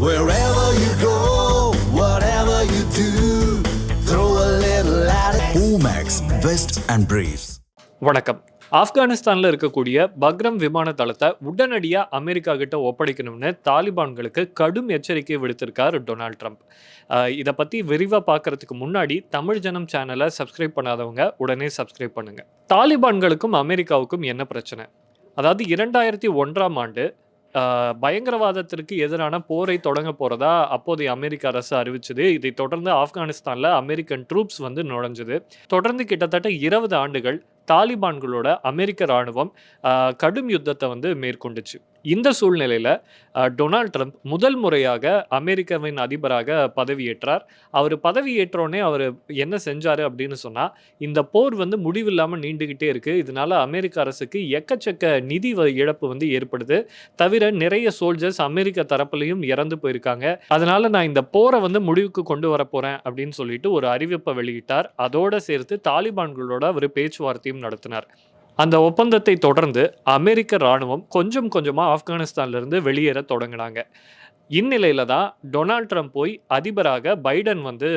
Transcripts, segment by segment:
Wherever you go, whatever you do, throw a little at it. Omax, Vest and Briefs. வணக்கம் ஆப்கானிஸ்தானில் இருக்கக்கூடிய பக்ரம் விமான தளத்தை உடனடியாக அமெரிக்கா கிட்ட ஒப்படைக்கணும்னு தாலிபான்களுக்கு கடும் எச்சரிக்கை விடுத்திருக்கார் டொனால்ட் ட்ரம்ப் இதை பற்றி விரிவாக பார்க்கறதுக்கு முன்னாடி தமிழ் ஜனம் சேனலை சப்ஸ்கிரைப் பண்ணாதவங்க உடனே சப்ஸ்கிரைப் பண்ணுங்க தாலிபான்களுக்கும் அமெரிக்காவுக்கும் என்ன பிரச்சனை அதாவது இரண்டாயிரத்தி ஒன்றாம் ஆண்டு ஆஹ் பயங்கரவாதத்திற்கு எதிரான போரை தொடங்க போறதா அப்போதைய அமெரிக்க அரசு அறிவிச்சது. இதை தொடர்ந்து ஆப்கானிஸ்தான்ல அமெரிக்கன் ட்ரூப்ஸ் வந்து நுழைஞ்சது. தொடர்ந்து கிட்டத்தட்ட இருபது ஆண்டுகள் தாலிபான்களோட அமெரிக்க ராணுவம் கடும் யுத்தத்தை வந்து மேற்கொண்டுச்சு. இந்த சூழ்நிலையில் டொனால்ட் ட்ரம்ப் முதல் முறையாக அமெரிக்காவின் அதிபராக பதவியேற்றார். அவர் பதவியேற்றோடனே அவர் என்ன செஞ்சார் அப்படின்னு சொன்னால் இந்த போர் வந்து முடிவில்லாமல் நீண்டுகிட்டே இருக்குது இதனால அமெரிக்க அரசுக்கு எக்கச்சக்க நிதி வ- இழப்பு வந்து ஏற்படுது. தவிர நிறைய சோல்ஜர்ஸ் அமெரிக்க தரப்புலையும் இறந்து போயிருக்காங்க. அதனால் நான் இந்த போரை வந்து முடிவுக்கு கொண்டு வர அப்படின்னு சொல்லிட்டு ஒரு அறிவிப்பை வெளியிட்டார். அதோடு சேர்த்து தாலிபான்களோட அவர் பேச்சுவார்த்தையும் நடத்தினார். அந்த ஒப்பந்தத்தை தொடர்ந்து அமெரிக்க ராணுவம் கொஞ்சம் கொஞ்சமாக ஆப்கானிஸ்தான்லேருந்து வெளியேற தொடங்கினாங்க. இந்நிலையில் தான் டொனால்ட் ட்ரம்ப் போய் அதிபராக பைடன் வந்து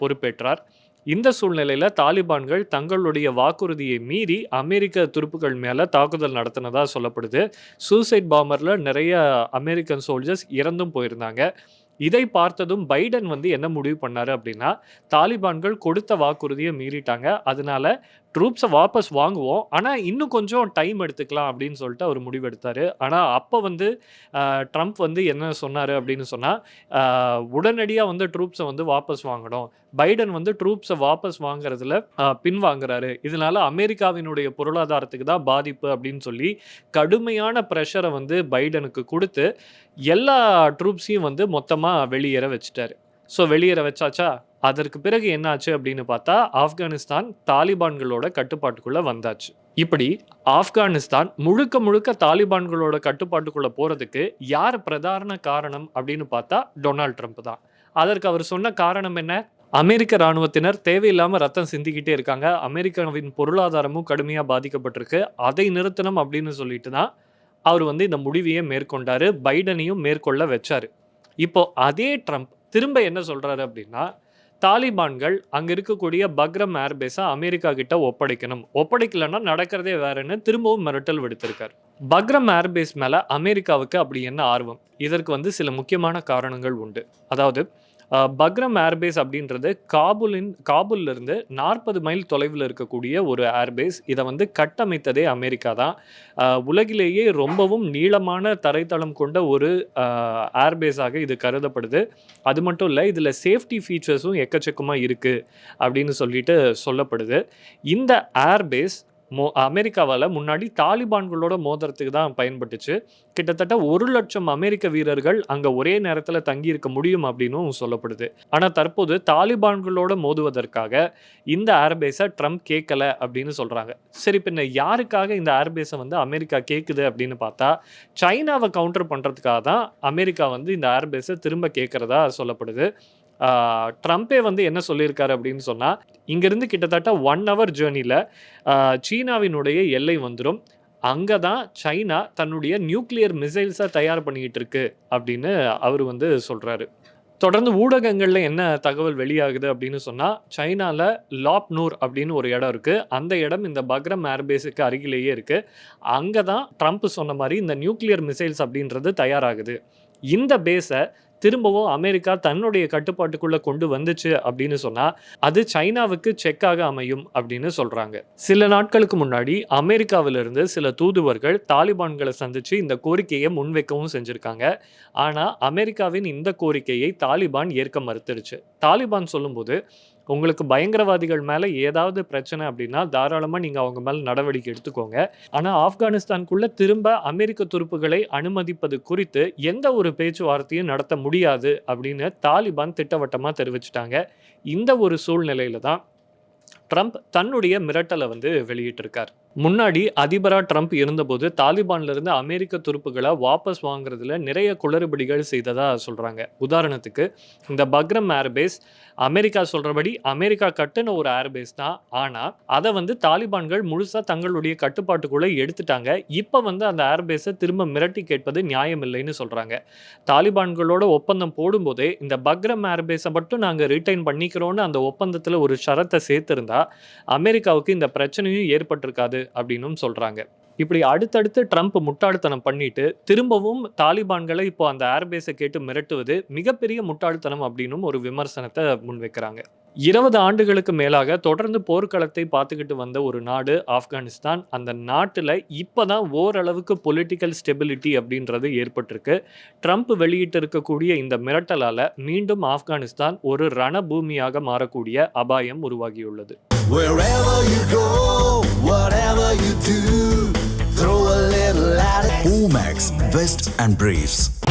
பொறுப்பேற்றார். இந்த சூழ்நிலையில் தாலிபான்கள் தங்களுடைய வாக்குறுதியை மீறி அமெரிக்க துருப்புகள் மேலே தாக்குதல் நடத்தினதாக சொல்லப்படுது. சூசைட் பாம்பரில் நிறைய அமெரிக்கன் சோல்ஜர்ஸ் இறந்தும் போயிருந்தாங்க. இதை பார்த்ததும் பைடன் வந்து என்ன முடிவு பண்ணார் அப்படின்னா தாலிபான்கள் கொடுத்த வாக்குறுதியை மீறிட்டாங்க. அதனால ட்ரூப்ஸை வாபஸ் வாங்குவோம். ஆனால் இன்னும் கொஞ்சம் டைம் எடுத்துக்கலாம் அப்படின்னு சொல்லிட்டு அவர் முடிவெடுத்தார். ஆனால் அப்போ வந்து ட்ரம்ப் வந்து என்ன சொன்னார் அப்படின்னு சொன்னால் உடனடியாக வந்து ட்ரூப்ஸை வந்து வாபஸ் வாங்கணும். பைடன் வந்து ட்ரூப்ஸை வாபஸ் வாங்குறதுல பின்வாங்குறாரு. இதனால அமெரிக்காவினுடைய பொருளாதாரத்துக்கு தான் பாதிப்பு அப்படின்னு சொல்லி கடுமையான ப்ரெஷரை வந்து பைடனுக்கு கொடுத்து எல்லா ட்ரூப்ஸையும் வந்து மொத்தமாக வெளியேற வச்சுட்டாரு. ஸோ வெளியேற வச்சாச்சா? அதற்கு பிறகு என்னாச்சு அப்படின்னு பார்த்தா ஆப்கானிஸ்தான் தாலிபான்களோட கட்டுப்பாட்டுக்குள்ள வந்தாச்சு. இப்படி ஆப்கானிஸ்தான் முழுக்க முழுக்க தாலிபான்களோட கட்டுப்பாட்டுக்குள்ள போறதுக்கு யார் பிரதான காரணம் அப்படின்னு பார்த்தா டொனால்ட் ட்ரம்ப் தான். அதற்கு அவர் சொன்ன காரணம் என்ன? அமெரிக்க ராணுவத்தினர் தேவையில்லாமல் ரத்தம் சிந்திக்கிட்டே இருக்காங்க. அமெரிக்காவின் பொருளாதாரமும் கடுமையாக பாதிக்கப்பட்டிருக்கு. அதை நிறுத்தணும் அப்படின்னு சொல்லிட்டு தான் அவர் வந்து இந்த முடிவையே மேற்கொண்டாரு. பைடனையும் மேற்கொள்ள வச்சாரு. இப்போ அதே ட்ரம்ப் திரும்ப என்ன சொல்றாரு அப்படின்னா தாலிபான்கள் அங்கே இருக்கக்கூடிய பக்ரம் ஏர்பேஸை அமெரிக்கா கிட்ட ஒப்படைக்கணும். ஒப்படைக்கலன்னா நடக்கிறதே வேறன்னு திரும்பவும் மிரட்டல் விடுத்திருக்கார். பக்ரம் ஏர்பேஸ் மேலே அமெரிக்காவுக்கு அப்படி என்ன ஆர்வம்? இதற்கு வந்து சில முக்கியமான காரணங்கள் உண்டு. அதாவது பக்ரம் ஏர்பேஸ் அப்படின்றது காபூலின் காபூல்லிருந்து நாற்பது மைல் தொலைவில் இருக்கக்கூடிய ஒரு ஏர்பேஸ். இதை வந்து கட்டமைத்ததே அமெரிக்கா தான். உலகிலேயே ரொம்பவும் நீளமான தரைத்தளம் கொண்ட ஒரு ஏர்பேஸாக இது கருதப்படுது. அது மட்டும் இல்லை இதில் சேஃப்டி ஃபீச்சர்ஸும் எக்கச்சக்கமாக இருக்குது அப்படின்னு சொல்லிட்டு சொல்லப்படுது. இந்த ஏர்பேஸ் மோ அமெரிக்காவால் முன்னாடி தாலிபான்களோட மோதிரத்துக்கு தான் பயன்பட்டுச்சு. கிட்டத்தட்ட ஒரு லட்சம் அமெரிக்க வீரர்கள் அங்கே ஒரே நேரத்தில் தங்கியிருக்க முடியும் அப்படின்னும் சொல்லப்படுது. ஆனால் தற்போது தாலிபான்களோட மோதுவதற்காக இந்த ஏர்பேஸை ட்ரம்ப் கேட்கல அப்படின்னு சொல்கிறாங்க சரி பின்ன யாருக்காக இந்த ஏர்பேஸை வந்து அமெரிக்கா கேட்குது அப்படின்னு பார்த்தா சைனாவை கவுண்டர் பண்ணுறதுக்காக தான் அமெரிக்கா வந்து இந்த ஏர்பேஸை திரும்ப கேட்குறதா சொல்லப்படுது. ட்ரம்ப்பே வந்து என்ன சொல்லியிருக்காரு அப்படின்னு சொன்னால் இங்கேருந்து கிட்டத்தட்ட ஒன் ஹவர் ஜேர்னியில் சீனாவினுடைய எல்லை வந்துடும் அங்கே தான் சைனா தன்னுடைய நியூக்ளியர் மிசைல்ஸை தயார் பண்ணிக்கிட்டு இருக்கு அப்படின்னு அவர் வந்து சொல்கிறாரு தொடர்ந்து ஊடகங்களில் என்ன தகவல் வெளியாகுது அப்படின்னு சொன்னால் சைனாவில் லாப்னூர் அப்படின்னு ஒரு இடம் இருக்குது அந்த இடம் இந்த பக்ரம் ஏர்பேஸுக்கு அருகிலேயே இருக்குது அங்கே தான் ட்ரம்ப் சொன்ன மாதிரி இந்த நியூக்ளியர் மிசைல்ஸ் அப்படின்றது தயாராகுது. இந்த பேஸை திரும்பவும் அமெரிக்கா தன்னுடைய கட்டுப்பாட்டுக்குள்ளே கொண்டு வந்துச்சு அப்படின்னு சொன்னால் அது சைனாவுக்கு செக்காக அமையும் அப்படின்னு சொல்கிறாங்க சில நாட்களுக்கு முன்னாடி அமெரிக்காவிலிருந்து சில தூதுவர்கள் தாலிபான்களை சந்தித்து இந்த கோரிக்கையை முன்வைக்கவும் செஞ்சுருக்காங்க. ஆனால் அமெரிக்காவின் இந்த கோரிக்கையை தாலிபான் ஏற்க மறுத்துருச்சு. தாலிபான் சொல்லும்போது உங்களுக்கு பயங்கரவாதிகள் மேலே ஏதாவது பிரச்சனை அப்படின்னா தாராளமாக நீங்கள் அவங்க மேலே நடவடிக்கை எடுத்துக்கோங்க. ஆனால் ஆப்கானிஸ்தானுக்குள்ளே திரும்ப அமெரிக்க துருப்புகளை அனுமதிப்பது குறித்து எந்த ஒரு பேச்சுவார்த்தையும் நடத்த முடியாது அப்படின்னு தாலிபான் திட்டவட்டமாக தெரிவிச்சிட்டாங்க. இந்த ஒரு சூழ்நிலையில தான் ட்ரம்ப் தன்னுடைய மிரட்டலை வந்து வெளியிட்டிருக்கார். முன்னாடி அதிபரா ட்ரம்ப் இருந்தபோது தாலிபான்லேருந்து அமெரிக்க துருப்புகளை வாபஸ் வாங்குறதுல நிறைய குளறுபடிகள் செய்ததாக சொல்கிறாங்க உதாரணத்துக்கு இந்த பக்ரம் ஏர்பேஸ் அமெரிக்கா சொல்கிறபடி அமெரிக்கா கட்டுன ஒரு ஏர்பேஸ் தான். ஆனால் அதை வந்து தாலிபான்கள் முழுசாக தங்களுடைய கட்டுப்பாட்டுக்குள்ளே எடுத்துட்டாங்க. இப்போ வந்து அந்த ஏர்பேஸை திரும்ப மிரட்டி கேட்பது நியாயம் இல்லைன்னு சொல்கிறாங்க தாலிபான்களோட ஒப்பந்தம் போடும்போதே இந்த பக்ரம் ஏர்பேஸை மட்டும் நாங்கள் ரிட்டைன் பண்ணிக்கிறோன்னு அந்த ஒப்பந்தத்தில் ஒரு ஷரத்தை சேர்த்துருந்தா அமெரிக்காவுக்கு இந்த பிரச்சனையும் ஏற்பட்டிருக்காது. அப்படின்னும் சொல்கிறாங்க இப்படி அடுத்தடுத்து ட்ரம்ப் முட்டாள்தனம் பண்ணிட்டு திரும்பவும் தாலிபான்களை இப்போ அந்த ஏர்பேஸை கேட்டு மிரட்டுவது மிகப்பெரிய முட்டாள்தனம் அப்படின்னும் ஒரு விமர்சனத்தை முன்வைக்கிறாங்க. இருபது ஆண்டுகளுக்கு மேலாக தொடர்ந்து போர்க்களத்தை பார்த்துக்கிட்டு வந்த ஒரு நாடு ஆப்கானிஸ்தான். அந்த நாட்டில் இப்போதான் ஓரளவுக்கு பொலிட்டிக்கல் ஸ்டெபிலிட்டி அப்படின்றது ஏற்பட்டிருக்கு. ட்ரம்ப் வெளியிட்டு இருக்கக்கூடிய இந்த மிரட்டலால் மீண்டும் ஆப்கானிஸ்தான் ஒரு ரணபூமியாக மாறக்கூடிய அபாயம் உருவாகியுள்ளது. Wherever you go, whatever you do, throw a little at it. Omax, Vest and Briefs.